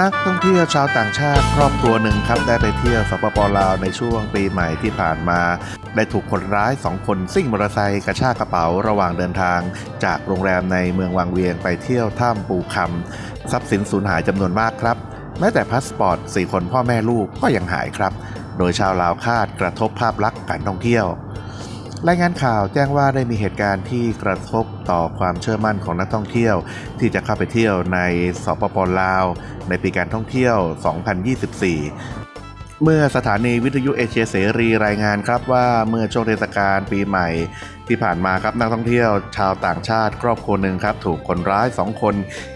นักท่องเที่ยวชาวต่างชาติครอบครัวหนึ่งครับได้ไปเที่ยวสปปลาวในช่วงปีใหม่ที่ผ่านมา ได้ถูกคนร้ายสองคนซิ่งมอเตอร์ไซค์กระชากกระเป๋าระหว่างเดินทาง จากโรงแรมในเมืองวังเวียงไปเที่ยวถ้ำปูคำทรัพย์สินสูญหายจำนวนมากครับ แม้แต่พาสปอร์ตสี่คนพ่อแม่ลูกก็ยังหายครับ โดยชาวลาวคาดกระทบภาพลักษณ์การท่องเที่ยว รายงานข่าวแจ้งว่าได้มีเหตุการณ์ที่กระทบต่อความเชื่อมั่นของนักท่องเที่ยว ที่จะเข้าไปเที่ยวในสปปลาว ในปีการท่องเที่ยว 2024 เมื่อสถานีวิทยุเอเชียเสรีรายงานครับว่าเมื่อช่วงเทศกาลปีใหม่ที่ผ่านมาครับนักท่องเที่ยวชาวต่างชาติครอบครัวหนึ่งครับ ถูกคนร้ายสองคน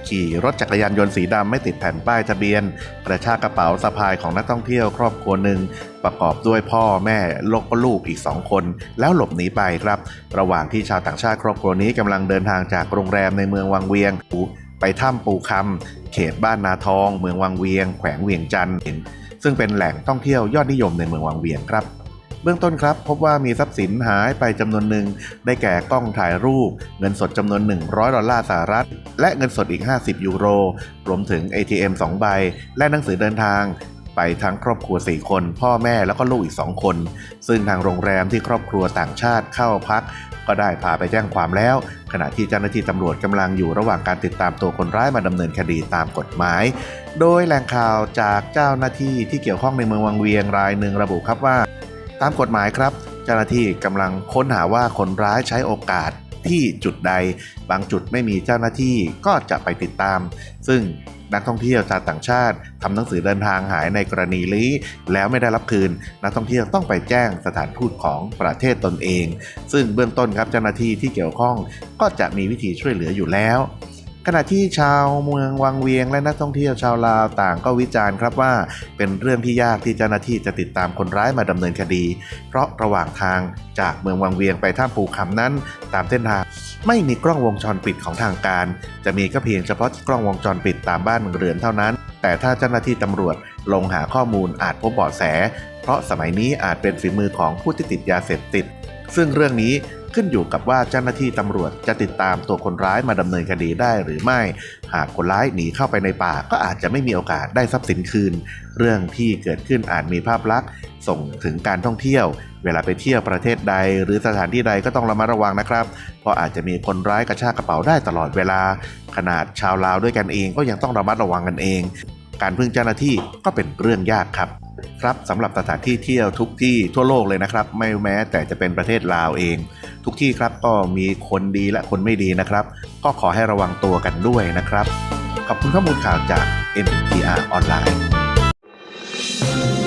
ขี่รถจักรยานยนต์สีดำไม่ติดแผ่นป้ายทะเบียน กระชากกระเป๋าสะพายของนักท่องเที่ยวครอบครัวหนึ่งประกอบด้วยพ่อแม่ลูกลูกอีกสองคน แล้วหลบหนีไปครับ ระหว่างที่ชาวต่างชาติครอบครัวนี้กำลังเดินทางจากโรงแรมในเมืองวังเวียง ไปถ้ำปูคำเขตบ้านนาทอง เมืองวังเวียง แขวงเวียงจันทร์ ซึ่งเป็นแหล่งท่องเที่ยวยอดนิยมในเมืองวังเวียงครับ เบื้องต้นครับ พบว่ามีทรัพย์สินหายไปจำนวนหนึ่ง ได้แก่กล้องถ่ายรูป เงินสดจำนวน 100 ดอลลาร์สหรัฐ และเงินสดอีก 50 ยูโร รวมถึง ATM 2 ใบ และหนังสือเดินทาง ไปทั้งครอบครัว 4 คน พ่อแม่แล้วก็ลูกอีก 2 คน ซึ่งทางโรงแรมที่ครอบครัวต่างชาติเข้าพัก ก็ได้พาไปแจ้งความแล้ว ขณะที่เจ้าหน้าที่ตำรวจกำลังอยู่ระหว่างการติดตามตัวคนร้ายมาดำเนินคดีตามกฎหมาย โดยแหล่งข่าวจากเจ้าหน้าที่ที่เกี่ยวข้องในเมืองวังเวียงรายหนึ่งระบุครับว่า ตามกฎหมายครับ เจ้าหน้าที่กำลังค้นหาว่าคนร้ายใช้โอกาสที่จุดใด บางจุดไม่มีเจ้าหน้าที่ก็จะไปติดตาม ซึ่งนักท่องเที่ยวชาวต่างชาติทำหนังสือเดินทางหายในกรณีลี้แล้วไม่ได้รับคืน นักท่องเที่ยวต้องไปแจ้งสถานทูตของประเทศตนเอง ซึ่งเบื้องต้นครับเจ้าหน้าที่ที่เกี่ยวข้องก็จะมีวิธีช่วยเหลืออยู่แล้ว ขณะที่ชาวเมืองวังเวียงและนักท่องเที่ยวชาวลาวต่างก็วิจารณ์ครับว่า เป็นเรื่องที่ยากที่เจ้าหน้าที่จะติดตามคนร้ายมาดำเนินคดี เพราะระหว่างทางจากเมืองวังเวียงไปท่าปูคำนั้น ตามเส้นทางไม่มีกล้องวงจรปิดของทางการ จะมีก็เพียงเฉพาะกล้องวงจรปิดตามบ้านเรือนเท่านั้น แต่ถ้าเจ้าหน้าที่ตำรวจลงหาข้อมูลอาจพบเบาะแส เพราะสมัยนี้อาจเป็นฝีมือของผู้ที่ติดยาเสพติด ซึ่งเรื่องนี้ ขึ้นอยู่กับว่าเจ้าหน้าที่ตำรวจจะติดตามตัวคนร้ายมาดำเนินคดีได้หรือไม่ หากคนร้ายหนีเข้าไปในป่าก็อาจจะไม่มีโอกาสได้ทรัพย์สินคืน เรื่องที่เกิดขึ้นอาจมีภาพลักษณ์ส่งถึงการท่องเที่ยว เวลาไปเที่ยวประเทศใด หรือสถานที่ใดก็ต้องระมัดระวังนะครับ เพราะอาจจะมีคนร้ายกระชากกระเป๋าได้ตลอดเวลา ขนาดชาวลาวด้วยกันเองก็ยังต้องระมัดระวังกันเอง การพึ่งเจ้าหน้าที่ก็เป็นเรื่องยากครับครับสำหรับสถานที่เที่ยวทุกที่ทั่วโลกเลยนะครับ ไม่แม้แต่จะเป็นประเทศลาวเอง ทุกที่ครับก็มีคนดีและคนไม่ดีนะครับ ก็ขอให้ระวังตัวกันด้วยนะครับขอบคุณข้อมูลข่าวจาก NPR ออนไลน์